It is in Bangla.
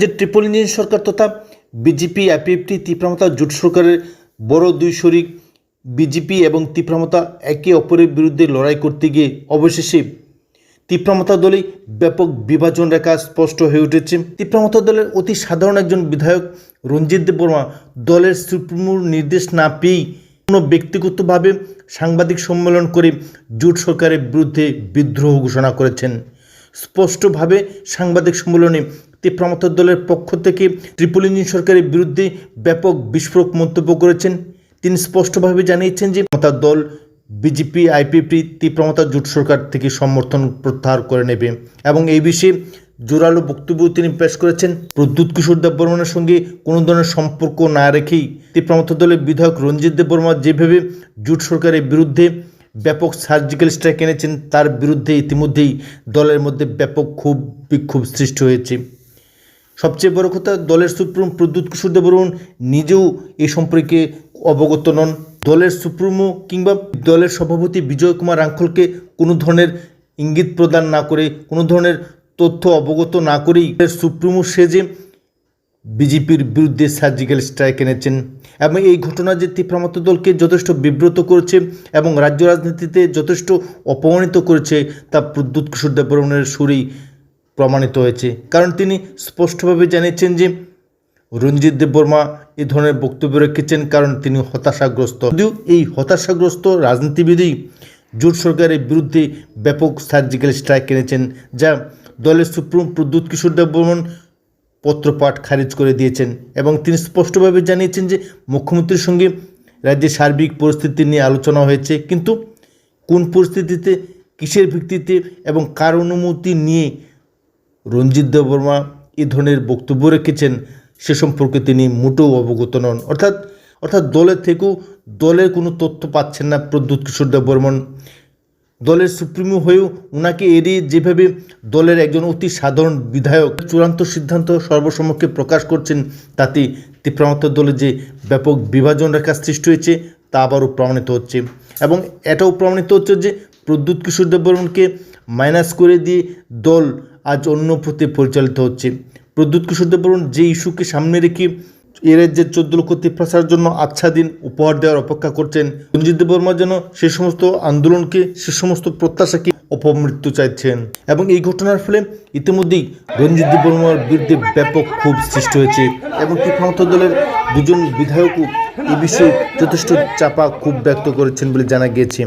রাজ্যের ট্রিপল ইঞ্জিন সরকার তথা বিজেপি আইপিএফটি তীব্রমতা জোট সরকারের বড় দুই শরিক বিজেপি এবং তীব্রমতা একে অপরের বিরুদ্ধে লড়াই করতে গিয়ে অবশেষে তীব্রমতা দলেই ব্যাপক বিভাজন রেখা স্পষ্ট হয়ে উঠেছে। তীব্রমতা দলের অতি সাধারণ একজন বিধায়ক রঞ্জিত দেব বর্মা দলের সুপ্রিমোর নির্দেশ না পেয়েই কোনো ব্যক্তিগতভাবে সাংবাদিক সম্মেলন করে জোট সরকারের বিরুদ্ধে বিদ্রোহ ঘোষণা করেছেন। স্পষ্টভাবে সাংবাদিক সম্মেলনে তীব্রমতা দলের পক্ষ থেকে ট্রিপল ইঞ্জিন সরকারের বিরুদ্ধে ব্যাপক বিস্ফোরক মন্তব্য করেছেন। তিনি স্পষ্টভাবে জানিয়েছেন যে মমতা দল বিজেপি, আইপিপি তীব্রমতা জোট সরকার থেকে সমর্থন প্রত্যাহার করে নেবে এবং এই বিষয়ে জোরালো বক্তব্য তিনি পেশ করেছেন। প্রদ্যুৎ কিশোর দেব বর্মনের সঙ্গে কোনো ধরনের সম্পর্ক না রেখেই তীব্রমতা দলের বিধায়ক রঞ্জিত দেব বর্মা যেভাবে জোট সরকারের বিরুদ্ধে ব্যাপক সার্জিক্যাল স্ট্রাইক এনেছেন, তার বিরুদ্ধে ইতিমধ্যেই দলের মধ্যে ব্যাপক ক্ষোভ বিক্ষোভ সৃষ্টি হয়েছে। সবচেয়ে বড় কথা, দলের সুপ্রিম প্রদ্যুৎ কিশোর দেববর্মন নিজেও এ সম্পর্কে অবগত নন। দলের সুপ্রিমো কিংবা দলের সভাপতি বিজয় কুমার আঙ্কলকে কোনো ধরনের ইঙ্গিত প্রদান না করে, কোনো ধরনের তথ্য অবগত না করেই সুপ্রিমো সেজে বিজেপির বিরুদ্ধে সার্জিক্যাল স্ট্রাইক এনেছেন এবং এই ঘটনা যে তীব্রমত দলকে যথেষ্ট বিব্রত করেছে এবং রাজ্য রাজনীতিতে যথেষ্ট অপমানিত করেছে তা প্রদ্যুৎ কিশোর দেববর্মনের সুরেই প্রমাণিত হয়েছে। কারণ তিনি স্পষ্টভাবে জানিয়েছেন যে রঞ্জিত দেববর্মা এ ধরনের বক্তব্য রেখেছেন কারণ তিনি হতাশাগ্রস্ত। যদিও এই হতাশাগ্রস্ত রাজনীতিবিদই জোট সরকারের বিরুদ্ধে ব্যাপক সার্জিক্যাল স্ট্রাইক এনেছেন, যা দলের সুপ্রিম প্রদ্যুৎ কিশোর দেববর্মন পত্রপাঠ খারিজ করে দিয়েছেন এবং তিনি স্পষ্টভাবে জানিয়েছেন যে মুখ্যমন্ত্রীর সঙ্গে রাজ্যের সার্বিক পরিস্থিতি নিয়ে আলোচনা হয়েছে, কিন্তু কোন পরিস্থিতিতে, কিসের ভিত্তিতে এবং কার অনুমতি নিয়ে রঞ্জিত দেববর্মা এ ধরনের বক্তব্য রেখেছেন, সে সম্পর্কে তিনি মোটেও অবগত নন। অর্থাৎ অর্থাৎ দলের থেকেও দলের কোনো তথ্য পাচ্ছেন না প্রদ্যুৎ কিশোর দেববর্মন। দলের সুপ্রিমো হয়েও ওনাকে এড়িয়ে যেভাবে দলের একজন অতি সাধারণ বিধায়ক চূড়ান্ত সিদ্ধান্ত সর্বসম্মুখে প্রকাশ করছেন, তাতে তীব্রমত দলে যে ব্যাপক বিভাজন রেখা সৃষ্টি হয়েছে, তা আবারও প্রমাণিত হচ্ছে। এবং এটাও প্রমাণিত হচ্ছে যে প্রদ্যুৎ কিশোর দেববর্মনকে মাইনাস করে দিয়ে দল আজ অন্য পথে পরিচালিত হচ্ছে। প্রদ্যুৎ কিশোর দেববর্মন যে ইস্যুকে সামনে রেখে এ রাজ্যের চোদ্দ লক্ষ তীর্থাসার জন্য আচ্ছাদিন উপহার দেওয়ার অপেক্ষা করছেন। রঞ্জিত দেববর্মা যেন সে সমস্ত আন্দোলনকে, সে সমস্ত প্রত্যাশাকে অপমৃত্যু চাইছেন। এবং এই ঘটনার ফলে ইতিমধ্যেই রঞ্জিত দেববর্মার বিরুদ্ধে ব্যাপক ক্ষোভ সৃষ্টি হয়েছে এবং তীর্থনাথ দলের দুজন বিধায়কও এই বিষয়ে যথেষ্ট চাপা ক্ষোভ ব্যক্ত করেছেন বলে জানা গিয়েছে।